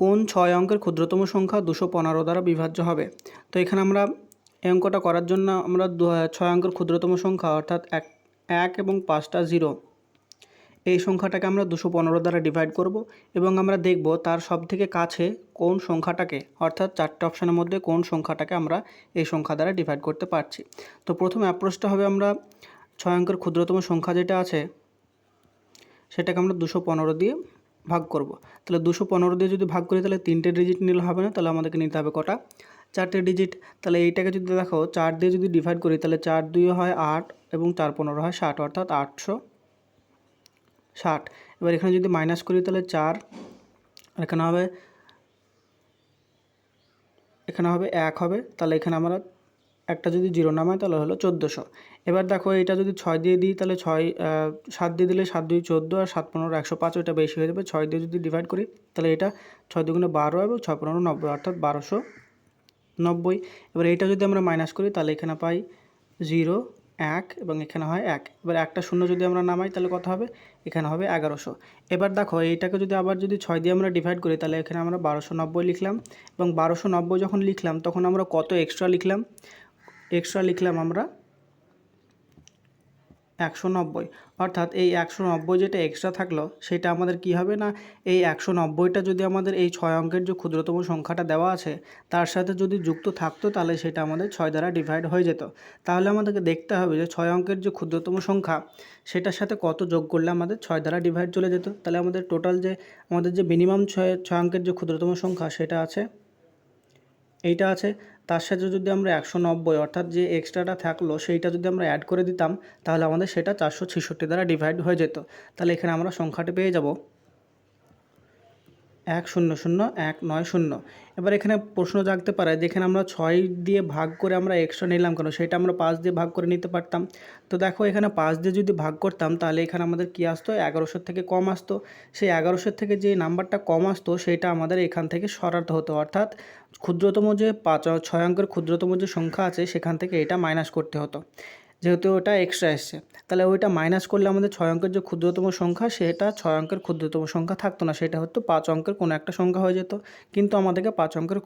কোন ছয় অঙ্কের ক্ষুদ্রতম সংখ্যা দুশো পনেরো দ্বারা বিভাজ্য হবে? তো এখানে আমরা এই অঙ্কটা করার জন্য আমরা ছয় অঙ্কের ক্ষুদ্রতম সংখ্যা অর্থাৎ এক এক এবং পাঁচটা জিরো, এই সংখ্যাটাকে আমরা দুশো পনেরো দ্বারা ডিভাইড করব এবং আমরা দেখব তার সব থেকে কাছে কোন সংখ্যাটাকে, অর্থাৎ চারটে অপশানের মধ্যে কোন সংখ্যাটাকে আমরা এই সংখ্যা দ্বারা ডিভাইড করতে পারছি। তো প্রথম অ্যাপ্রোচটা হবে আমরা ছয় অঙ্কের ক্ষুদ্রতম সংখ্যা যেটা আছে, সেটাকে আমরা দুশো পনেরো দিয়ে ভাগ করব। তাহলে দুশো পনেরো দিয়ে যদি ভাগ করি, তাহলে তিনটে ডিজিট নিলে হবে না, তাহলে আমাদেরকে নিতে হবে কটা? চারটে ডিজিট তাহলে এইটাকে যদি দেখো, চার দিয়ে যদি ডিভাইড করি, তাহলে চার দুই হয় আট এবং চার পনেরো হয় ষাট, অর্থাৎ আটশো ষাট। এবার এখানে যদি মাইনাস করি, তাহলে চার এখানে হবে এখানে হবে এক হবে। তাহলে এখানে আমরা একটা যদি জিরো নামাই তাহলে হলো চোদ্দোশো। এবার দেখো এটা যদি ছয় দিয়ে দিই তাহলে ছয় সাত দিয়ে দিলে সাত দুই চোদ্দ আর সাত পনেরো একশো পাঁচ, ওইটা বেশি হয়ে যাবে। ছয় দিয়ে যদি ডিভাইড করি তাহলে এটা ছয় দুগুণে বারো এবং ছয় পনেরো নব্বই, অর্থাৎ বারোশো নব্বই। এবার এইটা যদি আমরা মাইনাস করি তাহলে এখানে পাই জিরো, এক এবং এখানে হয় এক। এবার একটা শূন্য যদি আমরা নামাই তাহলে কত হবে? এখানে হবে এগারোশো। এবার দেখো এইটাকে যদি আবার যদি ছয় দিয়ে আমরা ডিভাইড করি তাহলে এখানে আমরা বারোশো নব্বই লিখলাম এবং বারোশো নব্বই যখন লিখলাম তখন আমরা কত এক্সট্রা লিখলাম? এক্সট্রা লিখলাম আমরা একশো নব্বই। অর্থাৎ এই একশো নব্বই যেটা এক্সট্রা থাকল, সেটা আমাদের কি হবে না? এই একশো নব্বইটা যদি আমাদের এই ছয় অঙ্কের যে ক্ষুদ্রতম সংখ্যাটা দেওয়া আছে, তার সাথে যদি যুক্ত থাকতো, তাহলে সেটা আমাদের ছয় দ্বারা ডিভাইড হয়ে যেত। তাহলে আমাদেরকে দেখতে হবে যে ছয় অঙ্কের যে ক্ষুদ্রতম সংখ্যা, সেটার সাথে কত যোগ করলে আমাদের ছয় দ্বারা ডিভাইড চলে যেত? তাহলে আমাদের টোটাল যে, আমাদের যে মিনিমাম ছয় ছয় অঙ্কের যে ক্ষুদ্রতম সংখ্যা, সেটা আছে এইটা আছে। তার সাথে যদি আমরা একশো নব্বই অর্থাৎ যে এক্সট্রাটা থাকল, সেইটা যদি আমরা অ্যাড করে দিতাম, তাহলে আমাদের সেটা চারশো ছেষট্টি দ্বারা ডিভাইড হয়ে যেত। তাহলে এখানে আমরা সংখ্যাটি পেয়ে যাব। এক শূন্য শূন্য, এক নয় শূন্য। এবার এখানে প্রশ্ন জাগতে পারে যেখানে আমরা ছয় দিয়ে ভাগ করে আমরা এক্সট্রা নিলাম কেন? সেটা আমরা পাঁচ দিয়ে ভাগ করে নিতে পারতাম। তো দেখো এখানে পাঁচ দিয়ে যদি ভাগ করতাম তাহলে এখানে আমাদের কী আসতো? এগারোশোর থেকে কম আসতো। সেই এগারোশোর থেকে যে নাম্বারটা কম আসতো সেটা আমাদের এখান থেকে সরাতে হতো। অর্থাৎ ক্ষুদ্রতম যে পাঁচ, ছয় অঙ্কের ক্ষুদ্রতম যে সংখ্যা আছে সেখান থেকে এটা মাইনাস করতে হতো। যেহেতু ওটা এক্সট্রা এসছে তাহলে ওইটা মাইনাস করলে আমাদের ছয় অঙ্কের যে ক্ষুদ্রতম সংখ্যা, সেটা ছয় অঙ্কের ক্ষুদ্রতম সংখ্যা থাকতো না, সেটা হতো পাঁচ অঙ্কের কোনো একটা সংখ্যা হয়ে যেত। কিন্তু আমাদেরকে পাঁচ অঙ্কের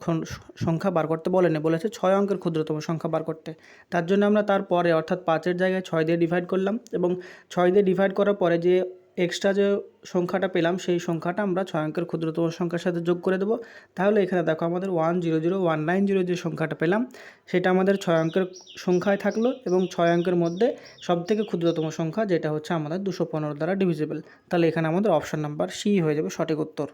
সংখ্যা বার করতে বলেনি, বলেছে ছয় অঙ্কের ক্ষুদ্রতম সংখ্যা বার করতে। তার জন্য আমরা তারপরে, অর্থাৎ পাঁচের জায়গায় ছয় দিয়ে ডিভাইড করলাম এবং ছয় দিয়ে ডিভাইড করার পরে যে এক্সট্রা যে সংখ্যাটা পেলাম, সেই সংখ্যাটা আমরা ছয় অঙ্কের ক্ষুদ্রতম সংখ্যার সাথে যোগ করে দেবো। তাহলে এখানে দেখো আমাদের one zero zero one nine zero যে সংখ্যাটা পেলাম, সেটা আমাদের ছয় অঙ্কের সংখ্যায় থাকল এবং ছয় অঙ্কের মধ্যে সবথেকে ক্ষুদ্রতম সংখ্যা, যেটা হচ্ছে আমাদের দুশো পনেরো দ্বারা ডিভিজিবল তাহলে এখানে আমাদের অপশন নাম্বার সি হয়ে যাবে সঠিক উত্তর।